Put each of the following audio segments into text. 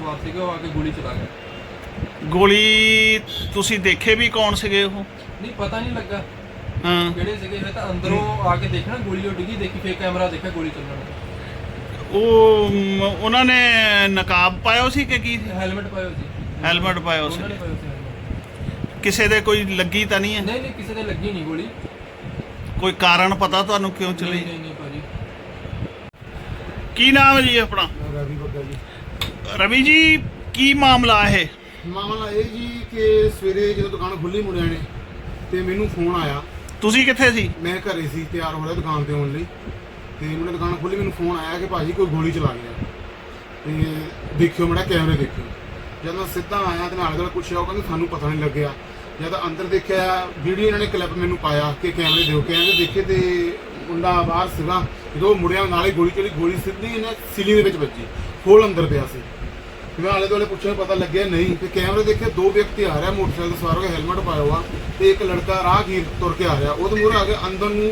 ਸਵਾਰ ਸੀਗਾ ਉਹ ਆ ਕੇ ਗੋਲੀ ਚਲਾ ਗਿਆ। ਗੋਲੀ ਤੁਸੀਂ ਦੇਖੇ ਵੀ ਕੌਣ ਸੀਗੇ ਉਹ? ਨਹੀਂ ਪਤਾ ਨਹੀਂ ਲੱਗਾ। ਹਾਂ। ਕਿਹੜੇ ਸੀਗੇ? ਇਹ ਤਾਂ ਅੰਦਰੋਂ ਆ ਕੇ ਦੇਖਣਾ ਗੋਲੀ ਉਹ ਡਿੱਗੀ ਦੇਖੀ ਫੇਰ ਕੈਮਰਾ ਦੇਖਿਆ ਗੋਲੀ ਚੱਲਣ ਉਹ ਮ, ਉਹਨਾਂ ਨੇ ਨਕਾਬ ਪਾਇਆ ਸੀ ਕਿ ਕੀ? ਹੈਲਮਟ ਪਾਇਓ ਸੀ। ਹੈਲਮਟ ਪਾਇਆ ਉਹਨਾਂ ਨੇ ਸੀ। ਪਾਇਓ ਸੀ helmet। ਕਿਸੇ ਦੇ ਕੋਈ ਲੱਗੀ ਤਾਂ ਨਹੀਂ ਹੈ? ਨਹੀਂ ਨਹੀਂ ਕਿਸੇ ਦੇ ਲੱਗੀ ਨਹੀਂ ਗੋਲੀ। ਕੋਈ ਕਾਰਨ ਪਤਾ ਤੁਹਾਨੂੰ ਕਿਉਂ ਨਹੀਂ ਚਲੀ? ਨਹੀਂ ਨਹੀਂ ਭਾਜੀ। ਕੀ ਨਾਮ ਹੈ ਜੀ ਆਪਣਾ? ਰਵੀ ਜੀ ਕੀ ਮਾਮਲਾ ਹੈ? ਮਾਮਲਾ ਇਹ ਜੀ ਕਿ ਸਵੇਰੇ ਜਦੋਂ ਦੁਕਾਨ ਖੁੱਲੀ ਮੁੰਡਿਆਂ ਨੇ ਤੇ ਮੈਨੂੰ ਫੋਨ ਆਇਆ। ਤੁਸੀਂ ਕਿੱਥੇ ਸੀ? ਮੈਂ ਘਰੇ ਸੀ ਤਿਆਰ ਹੋ ਰਿਹਾ ਦੁਕਾਨ ਤੇ ਆਉਣ ਲਈ। ਤੇ ਮੁੰਡੇ ਦੁਕਾਨ ਖੁੱਲੀ ਮੈਨੂੰ ਫੋਨ ਆਇਆ ਕਿ ਭਾਜੀ ਕੋਈ ਗੋਲੀ ਚਲਾ ਗਿਆ। ਤੇ ਦੇਖਿਓ ਮੇਰਾ ਕੈਮਰੇ ਦੇਖਿਓ। ਜਦ ਮੈਂ ਸਿੱਧਾ ਆਇਆ ਤੇ ਨਾਲ ਨਾਲ ਪੁੱਛਿਆ ਉਹ ਕਹਿੰਦੇ ਸਾਨੂੰ ਪਤਾ ਨਹੀਂ ਲੱਗਿਆ। ਜਦ ਅੰਦਰ ਦੇਖਿਆ ਵੀਡੀਓ ਇਹਨਾਂ ਨੇ ਕਲਿੱਪ ਮੈਨੂੰ ਪਾਇਆ ਕਿ ਕੈਮਰੇ ਦਿਓ। ਕੈਮਰੇ ਦੇਖੇ ਤੇ ਮੁੰਡਾ ਬਾਹਰ ਸੀਗਾ ਜਦੋਂ ਮੁੜਿਆ ਨਾਲੇ ਗੋਲੀ ਚਲੀ ਗੋਲੀ ਸਿੱਧੀ ਇਹਨੇ ਸਿਲੀ ਦੇ ਵਿੱਚ ਵੱਜੀ ਫੋਲ ਅੰਦਰ ਪਿਆ ਸੀ। ਤੇ ਮੈਂ ਆਲੇ ਦੁਆਲੇ ਪੁੱਛਿਆ ਪਤਾ ਲੱਗਿਆ ਨਹੀਂ ਤੇ ਕੈਮਰੇ ਦੇਖੇ ਦੋ ਵਿਅਕਤੀ ਆ ਰਿਹਾ ਮੋਟਰਸਾਈਕਲ ਸਵਾਰ ਹੋ ਕੇ ਹੈਲਮਟ ਪਾਇਆ ਹੋਆ ਤੇ ਇੱਕ ਲੜਕਾ ਰਾਹਗੀਰ ਤੁਰ ਕੇ ਆ ਰਿਹਾ ਉਹਦੇ ਮੂਹਰੇ ਆ ਕੇ ਅੰਦਰ ਨੂੰ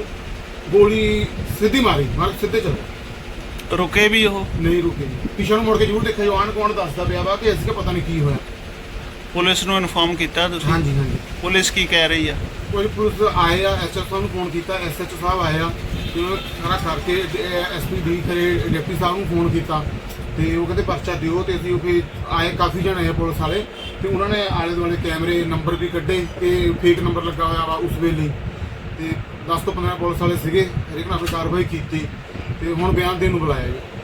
ਗੋਲੀ ਸਿੱਧੀ ਮਾਰੀ ਮਾਰ ਸਿੱਧੇ ਚੱਲ। ਰੁਕੇ ਵੀ ਉਹ? ਨਹੀਂ ਰੁਕੇ। ਪਿਛੜ ਮੁੜ ਕੇ ਜ਼ਰੂਰ ਦੇਖਿਆ ਜਵਾਨ ਕੌਣ ਦੱਸਦਾ ਪਿਆ ਵਾ ਕਿ ਇਸ ਕੇ ਪਤਾ ਨਹੀਂ ਕੀ ਹੋਇਆ। ਪੁਲਿਸ ਨੂੰ ਇਨਫਾਰਮ ਕੀਤਾ ਤੁਸੀਂ? ਹਾਂਜੀ ਹਾਂਜੀ। ਪੁਲਿਸ ਕੀ ਕਹਿ ਰਹੀ ਆ? ਕੋਈ ਪੁਲਿਸ ਆਏ ਆ ਐਸਐਚਓ ਨੂੰ ਫੋਨ ਕੀਤਾ ਐਸਐਚਓ ਸਾਹਿਬ ਆਏ ਆ ਤੇ ਉਹ ਸਾਰਾ ਕਰਕੇ ਐਸਪੀ ਡੀ ਖਰੇ ਡਿਪਟੀ ਸਾਹਿਬ ਨੂੰ ਫੋਨ ਕੀਤਾ ਤੇ ਉਹ ਕਹਿੰਦੇ ਪਰਚਾ ਦਿਓ ਤੇ ਅਸੀਂ ਉਹ ਫਿਰ ਆਏ ਕਾਫੀ ਜਣੇ ਆਏ ਪੁਲਿਸ ਵਾਲੇ ਤੇ ਉਹਨਾਂ ਨੇ ਆਲੇ ਦੁਆਲੇ ਕੈਮਰੇ ਨੰਬਰ ਵੀ ਕੱਢੇ ਤੇ ਫੇਕ ਨੰਬਰ ਲੱਗਾ ਹੋਇਆ ਵਾ ਉਸ ਵੇਲੇ। ਤੇ 10 ਤੋਂ 15 ਪੁਲਿਸ ਵਾਲੇ ਸੀਗੇ ਹਰੇਕ ਨਾਲ ਕਾਰਵਾਈ ਕੀਤੀ ਤੇ ਹੁਣ ਬਿਆਨ ਦੇਣ ਨੂੰ ਬੁਲਾਇਆ ਜੀ।